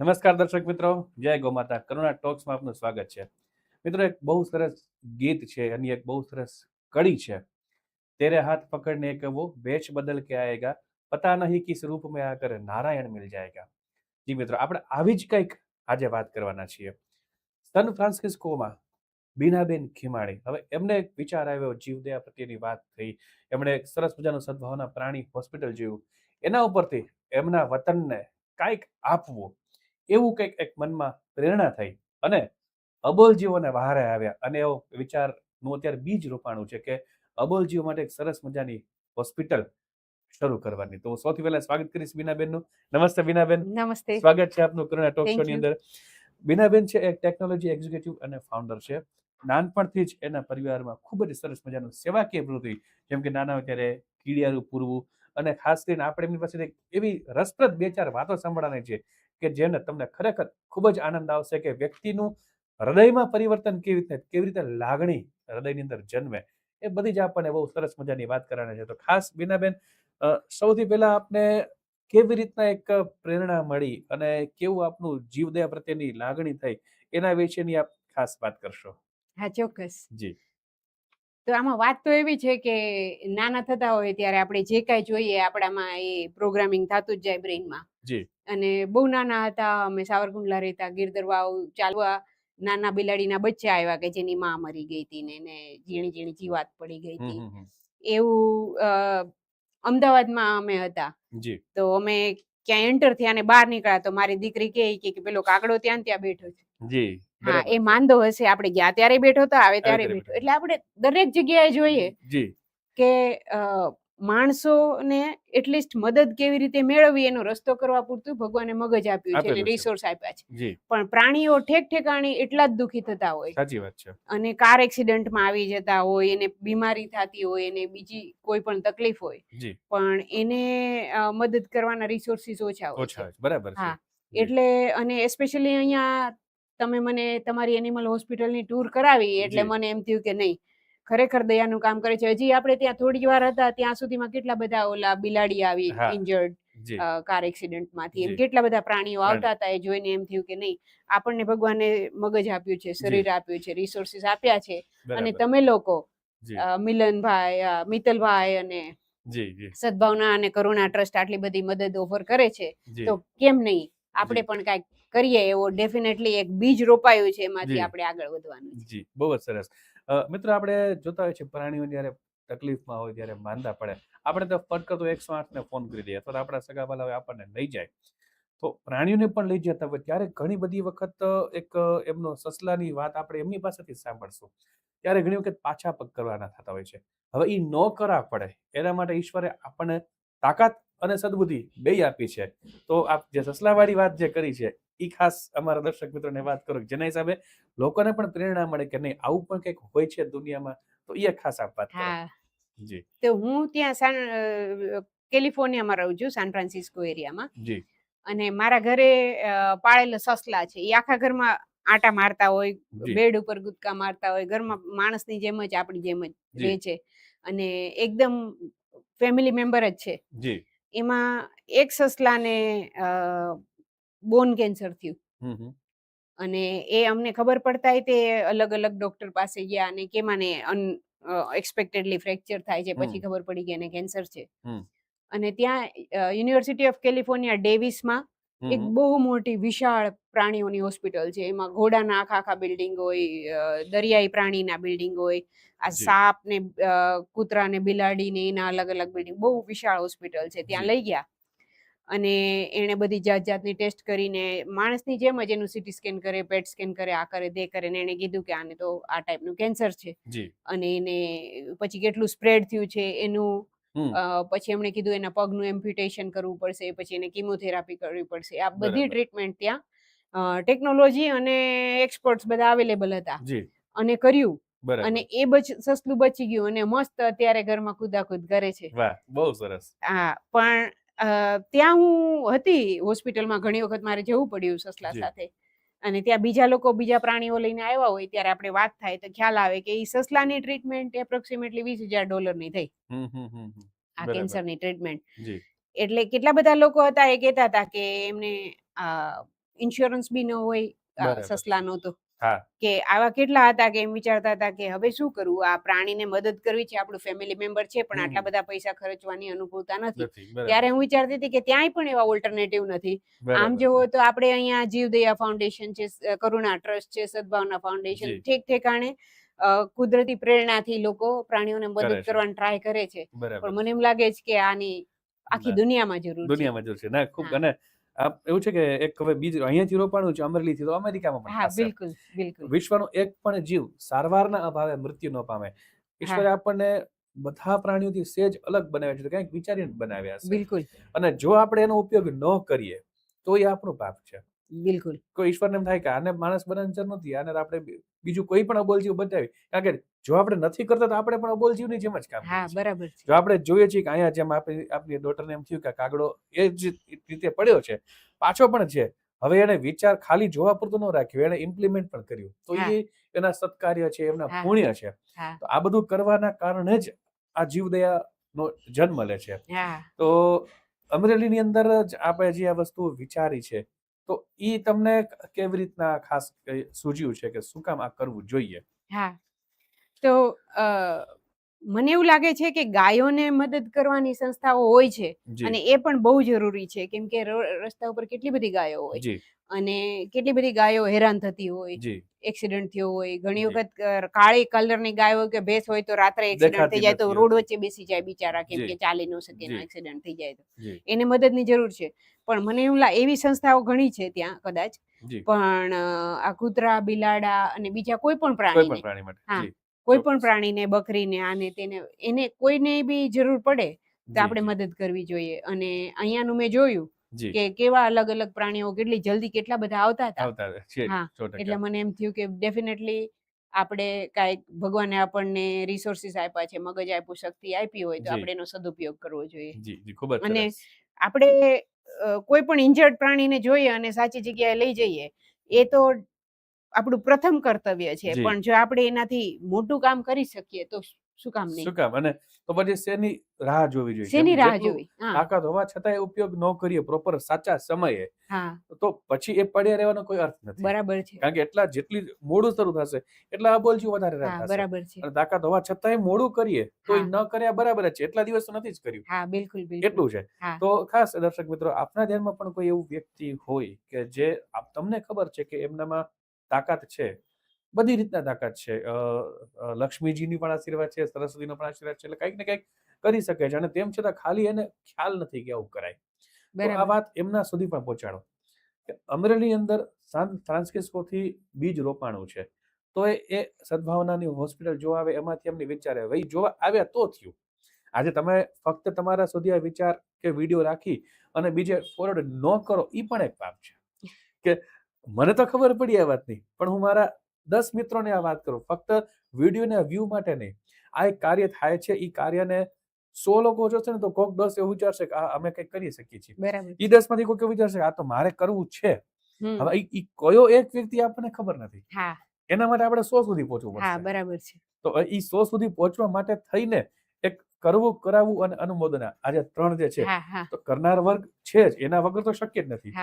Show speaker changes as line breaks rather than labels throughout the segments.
નમસ્કાર દર્શક મિત્રો, જય ગોમાતા. કરુણા ટોક્સમાં આપનું સ્વાગત છે. મિત્રો, એક બહુ સરસ ગીત છે અને એક બહુ સરસ કડી છે. તેરે હાથ પકડને કે વો વેચ બદલ કે આયેગા, પતા નહીં કિસ રૂપ મેં આકર નારાયણ મિલ જાયગા. જી મિત્રો, આપણે આવી જ કંઈક આજે વાત કરવાના છીએ. સન ફ્રાન્સિસ્કોમાં બીનાબેન ખીમાણી હવે એમને એક વિચાર આવ્યો જીવદયા પ્રત્યેની વાત થઈ. એમણે એક સરસ મજાનું સદભાવના પ્રાણી હોસ્પિટલ જોયું. એના ઉપરથી એમના વતનને કાંઈક આપવું. એવું કંઈક એક મનમાં પ્રેરણા થઈ અને અબોલજીઓને વહારે આવ્યા. અને એવો વિચારનું અત્યારે બીજ રોપાણું છે કે અબોલજીઓ માટે એક સરસ મજાની હોસ્પિટલ શરૂ કરવાની. તો સૌથી પહેલા સ્વાગત કરીશ બીનાબેનનું નમસ્તે બીનાબેન
નમસ્તે.
સ્વાગત છે આપનું કરુણા ટોક શો ની અંદર. બીનાબેન છે એક ટેકનોલોજી એક્ઝિક્યુટિવ અને ફાઉન્ડર છે. નાનપણથી જ એના પરિવારમાં ખૂબ જ સરસ મજાનું સેવાકીય પ્રવૃત્તિ જેમ કે નાના અત્યારે ત્યારે કીડિયારું પૂરવું અને ખાસ કરીને આપણે એમની પાસે એવી રસપ્રદ બે ચાર વાતો સાંભળવાની છે. કે જેને તમને ખરેખર ખૂબ જ આનંદ આવશે કે વ્યક્તિનું હૃદયમાં પરિવર્તન કેવી રીતે કેવી રીતે લાગણી હૃદયની અંદર જન્મે એ બધી જ આપણને બહુ સરસ મજાની વાત કરવાની છે. તો ખાસ બીનાબેન સૌથી પહેલા આપને કેવી રીતના એક પ્રેરણા મળી અને કેવું આપનું જીવદયા પ્રત્યેની લાગણી થઈ એના વિશેની આપ ખાસ વાત કરશો?
હા ચોક્કસ.
જી.
તો આમાં વાત તો એવી છે કે નાના થતા હોય ત્યારે આપણે જે કાંઈ જોઈએ આપણામાં એ પ્રોગ્રામિંગ થતું જ જાય બ્રેઇનમાં. અને બહુ નાના હતા અમે સાવરકુંડલા રહેતા ગીરદરવાવ ચાલવા નાના બિલાડીના બચ્ચા આવ્યા કે જેની માં મરી ગઈ હતી ને એને ઝીણી ઝીણી જીવાત પડી ગઈ હતી. એવું અમદાવાદમાં અમે હતા. તો અમે ક્યાં એન્ટર થયા અને બહાર નીકળ્યા તો મારી દીકરી કે કે પેલો કાગડો ત્યાં ત્યાં બેઠો છે.
જી
હા એ માંદો હશે આપણે ગયા ત્યારે બેઠો તો આવે ત્યારે બેઠો. એટલે આપણે દરેક જગ્યાએ જોઈએ
જી.
કે માણસોને એટલીસ્ટ મદદ કેવી રીતે મેળવવી એનો રસ્તો કરવા પૂરતું ભગવાને મગજ આપ્યું છે અને રિસોર્સ આપ્યા છે. પણ પ્રાણીઓ ઠેક ઠેકાણી એટલા જ દુખી થતા હોય.
સાચી વાત છે.
અને કાર એક્સિડન્ટમાં આવી જતા હોય એને બીમારી થતી હોય એને બીજી કોઈ પણ તકલીફ હોય પણ એને મદદ કરવાના રિસોર્સિસ ઓછા હોય.
બરાબર
હા. એટલે અને એસ્પેશિયલી અહીંયા તમે મને તમારી એનિમલ હોસ્પિટલની ટૂર કરાવી એટલે મને એમ થયું કે નહીં ખરેખર દયાનું કામ કરે છે. હજી આપણે ત્યાં થોડી વાર હતા ત્યાં સુધીમાં કેટલા બધા ઓલા બિલાડી આવી ઇન્જર્ડ
કાર
કાર એક્સિડન્ટમાંથી એમ કેટલા બધા પ્રાણીઓ આવતા હતા એ જોઈને એમ થયું કે નહીં આપણને ભગવાને મગજ આપ્યું છે શરીર આપ્યું છે રિસોર્સિસ આપ્યા છે. અને તમે લોકો મિલનભાઈ મિતલભાઈ મિત્તલભાઈ અને સદભાવના અને કરુણા ટ્રસ્ટ આટલી બધી મદદ ઓફર કરે છે. તો કેમ નહીં? આપણે પણ કાંઈક કરીએ એવો ડેફિનેટલી એક બીજ રોપાયું છે એમાંથી આપણે આગળ વધવાનું
જી. બહુ જ સરસ. મિત્રો, આપણે જોતા હોય છે પ્રાણીઓ જ્યારે તકલીફમાં હોય ત્યારે માંદા પડે. આપણે તો ફટ તો એકસો આઠને ફોન કરી દઈએ, અથવા આપણા સગાવાલા હોય આપણને લઈ જાય. તો પ્રાણીઓને પણ લઈ જતા હોય. ત્યારે ઘણી બધી વખત એક એમનો સસલાની વાત આપણે એમની પાસેથી સાંભળશું. ત્યારે ઘણી વખત પાછા પગ કરવાના થતા હોય છે. હવે એ ન કરા પડે. એના માટે ઈશ્વરે આપણને તાકાત અને સદબુદ્ધિ બેય આપી છે. તો આપ જે સસલાવાળી વાત જે કરી છે એ ખાસ અમારા દર્શક મિત્રોને વાત કરો જેના હિસાબે લોકોને પણ પ્રેરણા મળે કે નહીં આવું પણ કંઈક હોય છે દુનિયામાં તો એ ખાસ આપ વાત જી.
તો હું ત્યાં કેલિફોર્નિયામાં રહું છું સાન ફ્રાન્સિસ્કો એરિયામાં.
જી.
અને મારા ઘરે પાળેલા સસલા છે. એ આખા ઘરમાં આટા મારતા હોય બેડ ઉપર ગુદકા મારતા હોય ઘરમાં માણસની જેમ જ આપણી જેમ જ રહે છે. અને એકદમ ફેમિલી મેમ્બર જ છે. એમાં એક સસલાને બોન કેન્સર થયું. અને એ અમને ખબર પડતા તે અલગ અલગ ડોક્ટર પાસે ગયા અને કે મને અન એક્સપેક્ટેડલી ફ્રેક્ચર થાય છે પછી ખબર પડી કે એને કેન્સર છે. અને ત્યાં યુનિવર્સિટી ઓફ કેલિફોર્નિયા ડેવિસમાં એક બહુ મોટી વિશાળ પ્રાણીઓની હોસ્પિટલ છે. એમાં ઘોડાના આખા આખા બિલ્ડિંગ હોય દરિયાઈ પ્રાણીના બિલ્ડિંગ હોય આ સાપ ને કૂતરા ને બિલાડી ને એના અલગ અલગ બિલ્ડિંગ બહુ વિશાળ હોસ્પિટલ છે. ત્યાં લઈ ગયા. અને એણે બધી જાત જાતની ટેસ્ટ કરીને માણસની જેમ જ એનું સીટી સ્કેન કરે પેટ સ્કેન કરે આ કરે તે કરે ને એણે કીધું કે આને તો આ ટાઈપનું કેન્સર છે. અને એને પછી કેટલું સ્પ્રેડ થયું છે એનું પછી એમણે કીધું એના પગનું એમ્પ્યુટેશન કરવું પડશે પછી એને કિમોથેરાપી કરવી પડશે. આ બધી ટ્રીટમેન્ટ ત્યાં ટેકનોલોજી અને એક્સપર્ટ્સ બધા અવેલેબલ હતા. અને કર્યું. અને એ બચ સસલું બચી ગયું અને મસ્ત અત્યારે ઘરમાં કુદાકુદ કરે છે.
વાહ! બહુ સરસ.
હા પણ ત્યાં હું હતી હોસ્પિટલમાં ઘણી વખત મારે જવું પડ્યું સસલા સાથે. અને ત્યાં બીજા લોકો બીજા પ્રાણીઓ લઈને આવ્યા હોય ત્યારે આપણે વાત થાય તો ખ્યાલ આવે કે એ સસલાની ટ્રીટમેન્ટ એપ્રોક્સિમેટલી વીસ હજાર ડોલરની થઈ.
હમ હમ હમ.
આ. કેન્સરની ટ્રીટમેન્ટ. એટલે કેટલા બધા લોકો હતા એ કહેતા હતા કે એમને આ ઇન્સ્યોરન્સ બી ન હોય સસલાનો તો. કે આવા કેટલા હતા કે એમ વિચારતા હતા કે હવે શું કરવું? આ પ્રાણીને મદદ કરવી છે આપણું ફેમિલી મેમ્બર છે પણ આટલા બધા પૈસા ખર્ચવાની અનુકૂળતા નથી. ત્યારે હું વિચારતી હતી કે ત્યાંય પણ એવા ઓલ્ટરનેટિવ નથી. આમ
બરાબર
જોવો તો આપણે અહીંયા જીવદયા ફાઉન્ડેશન છે કરુણા ટ્રસ્ટ છે સદભાવના ફાઉન્ડેશન
ઠીક
ઠેક ઠેકાણે કુદરતી પ્રેરણાથી લોકો પ્રાણીઓને મદદ કરવાની ટ્રાય કરે છે. પણ મને એમ લાગે છે કે આની આખી દુનિયામાં જરૂર છે.
દુનિયામાં જરૂર છે. ના ખૂબ અને એવું છે કે એક હવે બીજું અહીંયાથી રોપાણું છે અમરેલીથી તો અમેરિકામાં પણ
હા. બિલકુલ બિલકુલ.
વિશ્વનો એક પણ જીવ સારવારના અભાવે મૃત્યુ ન પામે. ઈશ્વરે આપણને બધા પ્રાણીઓથી સેજ અલગ બનાવ્યા છે તો કંઈક વિચારીને બનાવ્યા છે
બિલકુલ.
અને જો આપણે એનો ઉપયોગ ન કરીએ તો એ આપણું પાપ છે.
બિલકુલ.
કોઈ ઈશ્વરને એમ થાય કે આને માણસ બનાવવાની જરૂર નથી આને આપણે બીજું કોઈ પણ અબોલ જીવ બતાવી. કારણ કે જો આપણે નથી કરતા તો આપણે પણ અબોલ જીવની જેમ જ કામ
હા. બરાબર
જો આપણે જોઈએ છીએ કે અહીંયા જેમ આપણી આપણી ડોટરને એમ થયું કે કાગડો એ જ રીતે પડ્યો છે પાછો પણ છે. હવે એને વિચાર ખાલી જોવા પૂરતો ન રાખ્યો એને ઇમ્પ્લિમેન્ટ પણ કર્યું. તો એ એના સત્કાર્ય છે એમના પુણ્ય છે. તો આ બધું કરવાના કારણે જ આ જીવદયાનો જન્મ લે છે. તો અમરેલીની અંદર જ આપણે જે આ વસ્તુ વિચારી છે તો એ તમને કેવી રીતના ખાસ સૂજ્યું છે કે શું કામ આ કરવું જોઈએ?
હા. તો મને એવું લાગે છે કે ગાયોને મદદ કરવાની સંસ્થાઓ હોય છે અને એ પણ બહુ જરૂરી છે. કેમ કે રસ્તા ઉપર કેટલી બધી ગાયો હોય અને કેટલી બધી ગાયો હેરાન થતી હોય એક્સિડન્ટ થયો હોય ઘણી વખત કાળી કલરની ની ગાયો કે ભેંસ હોય તો રાત્રે એક્સિડન્ટ થઈ જાય તો રોડ વચ્ચે બેસી જાય બિચારા કેમ કે ચાલી ન શકે એક્સિડન્ટ થઈ જાય તો. એને મદદની જરૂર છે. પણ મને એવું લાગે એવી સંસ્થાઓ ઘણી છે ત્યાં કદાચ. પણ આ કૂતરા બિલાડા અને બીજા કોઈ પણ
પ્રાણી
હા. કોઈ પણ. પ્રાણીને બકરીને આને તેને એને કોઈને બી જરૂર પડે તો આપણે મદદ કરવી જોઈએ. અને અહીંયાનું મેં જોયું કે કેવા અલગ અલગ પ્રાણીઓ કેટલી જલ્દી કેટલા બધા આવતા હતા. હા, એટલે મને એમ થયું કે ડેફિનેટલી આપણે કાંઈક ભગવાને આપણને રિસોર્સિસ આપ્યા છે મગજ આપ્યું શક્તિ આપી હોય તો આપણે એનો સદુપયોગ કરવો જોઈએ. અને આપણે કોઈ પણ ઇન્જર્ડ પ્રાણીને જોઈએ અને સાચી જગ્યાએ લઈ જઈએ એ તો આપણું પ્રથમ કર્તવ્ય છે. પણ જો આપણે એનાથી મોટું કામ કરી શકીએ તો શું કામ નહીં?
શું કામ? અને તો પછી શેની રાહ જોવી જોઈએ?
શેની રાહ જોવી?
તાકાત હોવા છતાંય ઉપયોગ ન કરીએ પ્રોપર સાચા સમયે તો પછી એ પડ્યા રહેવાનો કોઈ અર્થ નથી.
બરાબર છે.
કારણ કે એટલા જેટલી મોડું શરૂ થશે એટલા અબોલજી વધારે
હા બરાબર છે.
અને તાકાત હોવા છતાંય મોડું કરીએ તો ન કર્યા બરાબર છે. એટલા દિવસ નથી જ કર્યું.
હા બિલકુલ
એટલું છે. તો ખાસ દર્શક મિત્રો આપના ધ્યાનમાં પણ કોઈ એવું વ્યક્તિ હોય કે જે તમને ખબર છે કે એમનામાં તાકાત છે? બધી રીતના તાકાત છે. લક્ષ્મીજીની પણ આશીર્વાદ છે સરસ્વતીનો પણ આશીર્વાદ છે એટલે કંઈક ને કંઈક કરી શકે છે. અને તેમ છતાં ખાલી એને ખ્યાલ નથી કે આવું કરાય. આ વાત એમના સુધી પણ પહોંચાડો. કે અમરેલી અંદર સાન ફ્રાન્સિસ્કોથી બીજ રોપાણું છે. તો એ એ સદભાવનાની હોસ્પિટલ જોવા આવે એમાંથી એમની વિચારે. ભાઈ જોવા આવ્યા તો થયું. આજે તમે ફક્ત તમારા સુધી આ વિચાર કે વીડિયો રાખી અને બીજે ફોરવર્ડ ન કરો એ પણ એક પાપ છે. કે મને તો ખબર પડી આ વાતની પણ હું મારા દસ મિત્રોને આ વાત કરો. ફક્ત વિડીયોને વ્યૂ માટે નહીં. આ એક કાર્ય થાય છે. એ કાર્યને સો લોકો જોશે ને તો કોક દસ એવું વિચારશે કે અમે કંઈક કરી શકીએ છીએ. એ દસમાંથી કોઈ એવું વિચારશે આ તો મારે કરવું છે. હવે ઈ કયો એક વ્યક્તિ આપણને ખબર નથી. એના માટે આપણે સો સુધી પહોંચવું પડશે.
બરાબર છે.
તો એ સો સુધી પહોંચવા માટે થઈને એક કરવું કરાવવું અને અનુમોદના આજે ત્રણ જે છે તો કરનાર વર્ગ છે જ. એના વગર તો શક્ય જ નથી.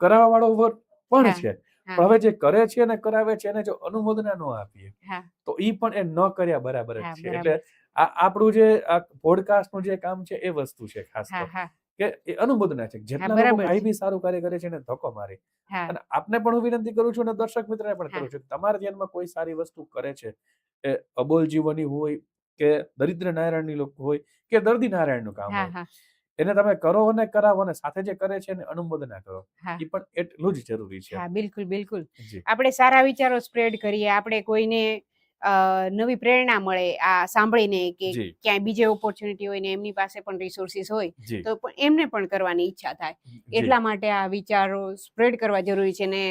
કરાવવા વાળો વર્ગ પણ છે. પણ હવે જે કરે છે અને કરાવે છે એને જો અનુમોદના ન આપીએ તો ઈ પણ એ ન કર્યા બરાબર જ છે. એટલે આ આપણું જે આ પોડકાસ્ટનું જે કામ છે એ વસ્તુ છે ખાસ કે એ અનુમોદના છે. જેટલા લોકો
બરાબર
બી સારું કાર્ય કરે છે એને ધક્કો મારે. અને આપને પણ હું વિનંતી કરું છું અને દર્શક મિત્રને પણ કરું છું કે તમારા ધ્યાનમાં કોઈ સારી વસ્તુ કરે છે એ અબોલ જીવની હોય કે દરિદ્ર નારાયણની લોકો હોય કે દર્દી નારાયણનું કામ હોય એને તમે કરો અને કરાવો અને સાથે જે કરે છે એને અનુમોદના કરો. એ પણ એટલું જ જરૂરી છે.
હા બિલકુલ બિલકુલ. આપણે સારા વિચારો સ્પ્રેડ કરીએ આપણે કોઈને નવી પ્રેરણા મળે આ સાંભળીને કે ક્યાંય બીજે ઓપોર્ચ્યુનિટી હોય ને એમની પાસે પણ રિસોર્સિસ હોય તો પણ એમને પણ કરવાની ઈચ્છા થાય. એટલા માટે આ વિચારો સ્પ્રેડ કરવા જરૂરી છે ને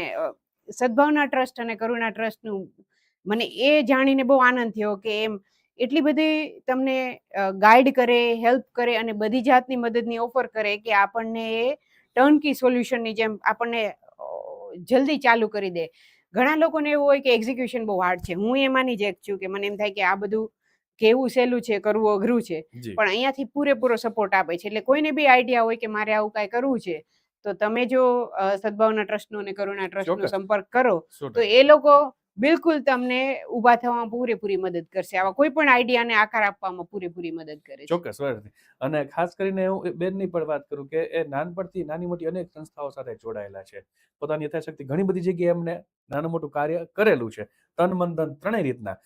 સદભાવના ટ્રસ્ટ અને કરુણા ટ્રસ્ટનું મને એ જાણીને બહુ આનંદ થયો કે એમ એટલી બધી તમને ગાઈડ કરે હેલ્પ કરે અને બધી જાતની મદદની ઓફર કરે કે આપણને એ ટર્નકી સોલ્યુશનની જેમ આપણને જલ્દી ચાલુ કરી દે. ઘણા લોકોને એવું હોય કે એક્ઝિક્યુશન બહુ હાર્ડ છે. હું એમાંની જ એક છું કે મને એમ થાય કે આ બધું કેવું સહેલું છે કરવું અઘરું છે. પણ અહીંયાથી પૂરેપૂરો સપોર્ટ આપે છે. એટલે કોઈને બી આઈડિયા હોય કે મારે આવું કાંઈ કરવું છે તો તમે જો સદભાવના ટ્રસ્ટનો અને કરુણા ટ્રસ્ટનો. સંપર્ક કરો તો એ લોકો બિલકુલ તમને ઊભા થવામાં પૂરેપૂરી મદદ કરશે. આવા કોઈ પણ આઈડિયાને આકાર આપવામાં પૂરેપૂરી મદદ કરે છે.
ચોક્કસ અને ખાસ કરીને હું બેનની પણ વાત કરું કે એ નાનપણથી નાની મોટી અનેક સંસ્થાઓ સાથે જોડાયેલા છે. પોતાની યથાશક્તિ ઘણી બધી જગ્યાએ એમને નાનું મોટું કાર્ય કરેલું છે. તન, મન, ધન ત્રણેય રીતના.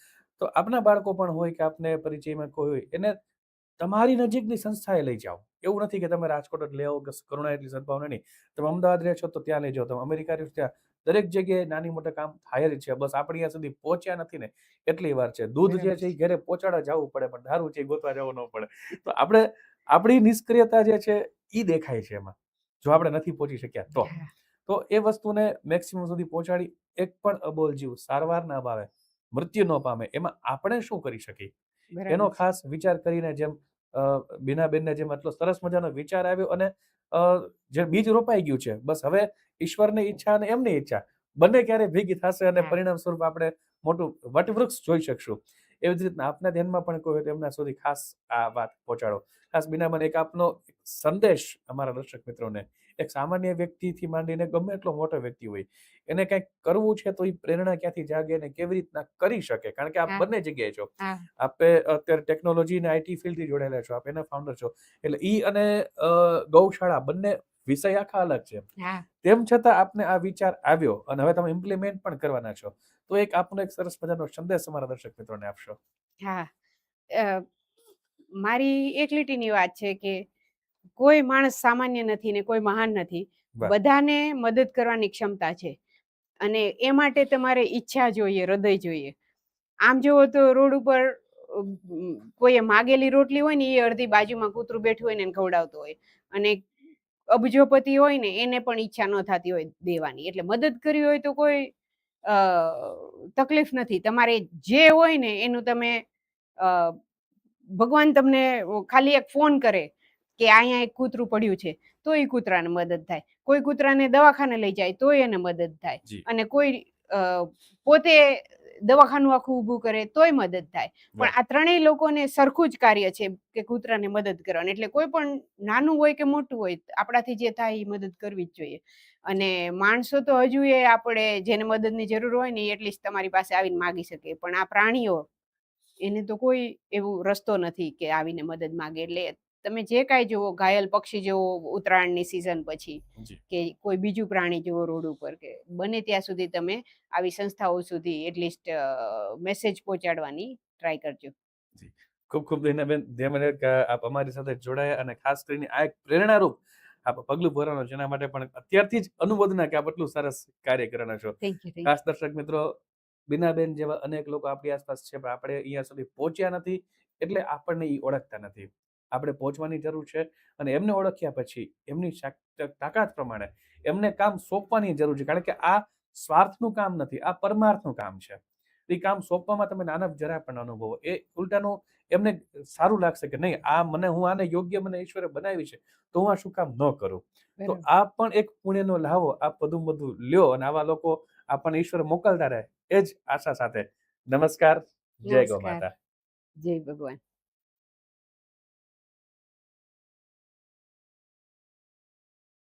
તો આપના બાળકો પણ હોય કે આપને પરિચયમાં કોઈ હોય, એને તમારી નજીકની સંસ્થાએ લઈ જાઓ. એવું નથી કે તમે રાજકોટ લઈ આવો કે કરુણા એટલી સદભાવના નહીં. તમે અમદાવાદ રહે છો તો ત્યાં લઈ જાઓ. તમે અમેરિકા રહ્યો ત્યાં દરેક જગ્યાએ નાની મોટા કામ થાય જ છે. બસ આપણે ત્યાં સુધી પહોંચ્યા નથી ને એટલી વાર છે. દૂધ જે છે એ ઘરે પહોંચાડવા જવું પડે પણ દારૂ છે એ ગોતવા જવું ન પડે. તો આપણે આપણી નિષ્ક્રિયતા જે છે એ દેખાય છે એમાં જો આપણે નથી પહોંચી શક્યા તો. તો એ વસ્તુને મેક્સિમમ સુધી પહોંચાડી એક પણ અબોલ જીવ સારવાર ના પામે મૃત્યુ ન પામે એમાં આપણે શું કરી શકીએ? એનો ખાસ વિચાર કરીને જેમ બીનાબેનને જેમ આટલો સરસ મજાનો વિચાર આવ્યો અને જે બીજ રોપાઈ ગયું છે બસ હવે ઈશ્વરની ઈચ્છા અને એમની ઈચ્છા. બંને ક્યારે ભેગી થશે અને પરિણામ સ્વરૂપ આપણે મોટું વટવૃક્ષ જોઈ શકશું. એવી જ રીતના આપના ધ્યાનમાં પણ કોઈ હોય તો એમના સુધી ખાસ આ વાત પહોંચાડો. ખાસ બીનાબેન એક આપનો સંદેશ અમારા દર્શક મિત્રોને. એક સામાન્ય વ્યક્તિથી માંડીને ગમે એટલો મોટો વ્યક્તિ હોય એને કંઈક કરવું છે તો એ પ્રેરણા ક્યાંથી જાગે અને કેવી રીતના કરી શકે? કારણ કે આપ બંને જગ્યાએ છો. આપે અત્યારે ટેકનોલોજી અને આઈટી ફિલ્ડથી જોડાયેલા છો આપ એના ફાઉન્ડર છો. એટલે ઈ અને ગૌશાળા બંને વિષય આખા અલગ છે તેમ છતાં આપને આ વિચાર આવ્યો અને હવે તમે ઇમ્પ્લિમેન્ટ પણ કરવાના છો. તો એક આપનો એક સરસ મજાનો સંદેશ અમારા દર્શક મિત્રોને આપશો.
હા. મારી એક લીટીની વાત છે કે કોઈ માણસ સામાન્ય નથી ને કોઈ મહાન નથી. બધાને મદદ કરવાની ક્ષમતા છે. અને એ માટે તમારે ઈચ્છા જોઈએ હૃદય જોઈએ. આમ જુઓ તો રોડ ઉપર કોઈએ માગેલી રોટલી હોય ને એ અડધી બાજુમાં કૂતરું બેઠું હોય ને એને ખવડાવતો હોય. અને અબજોપતિ હોય ને એને પણ ઈચ્છા ન થતી હોય દેવાની. એટલે મદદ કરવી હોય તો કોઈ તકલીફ નથી. તમારે જે હોય ને એનું તમે ભગવાન તમને ખાલી એક ફોન કરે કે અહીંયા એક કૂતરું પડ્યું છે તો એ કૂતરાને મદદ થાય. કોઈ કૂતરાને દવાખાને લઈ જાય તોય એને મદદ થાય. અને કોઈ પોતે દવાખાનું આખું ઊભું કરે તોય મદદ થાય. પણ આ ત્રણેય લોકોને સરખું જ કાર્ય છે કે કૂતરાને મદદ કરવાની. એટલે કોઈ પણ નાનું હોય કે મોટું હોય આપણાથી જે થાય એ મદદ કરવી જ જોઈએ. અને માણસો તો હજુ એ આપણે જેને મદદની જરૂર હોય ને એ એટલીસ્ટ તમારી પાસે આવીને માગી શકે. પણ આ પ્રાણીઓ એને તો કોઈ એવું રસ્તો નથી કે આવીને મદદ માગે. એટલે તમે જે કાંઈ જુઓ ઘાયલ પક્ષી જુઓ ઉત્તરાયણની સિઝન પછી કે કોઈ બીજું પ્રાણી જુઓ રોડ ઉપર કે બને ત્યાં સુધી તમે આવી સંસ્થાઓ સુધી એટલીસ્ટ મેસેજ પહોંચાડવાની ટ્રાય કરજો.
ખૂબ ખૂબ દિનાબેન ધ્યાન કે આપ અમારી સાથે જોડાયા અને ખાસ કરીને આ એક પ્રેરણારૂપ આપ પગલું ભરવાનો જેના માટે પણ અત્યારથી જ અનુમોદના કે આપ એટલું સરસ કાર્ય કરવાના છો. ખાસ દર્શક મિત્રો બીનાબેન જેવા અનેક લોકો આપણી આસપાસ છે પણ આપણે અહીંયા સુધી પહોંચ્યા નથી એટલે આપણને એ ઓળખતા નથી. આપણે પહોંચવાની જરૂર છે અને એમને ઓળખ્યા પછી એમની તાકાત પ્રમાણે એમને કામ સોંપવાની જરૂર છે. કારણ કે આ સ્વાર્થનું કામ નથી આ પરમાર્થનું કામ છે. એ કામ સોંપવામાં તમે નાના જરા પણ અનુભવો. એ ઉલટાનું એમને સારું લાગશે કે નહીં આ મને હું આને યોગ્ય મને ઈશ્વરે બનાવી છે તો હું આ શું કામ ન કરું? તો આ પણ એક પુણ્યનો લાવો આ બધું બધું લ્યો અને આવા લોકો આપણને ઈશ્વર મોકલતા રહે એ જ આશા સાથે. નમસ્કાર. જય ગૌ માતા.
જય ભગવાન.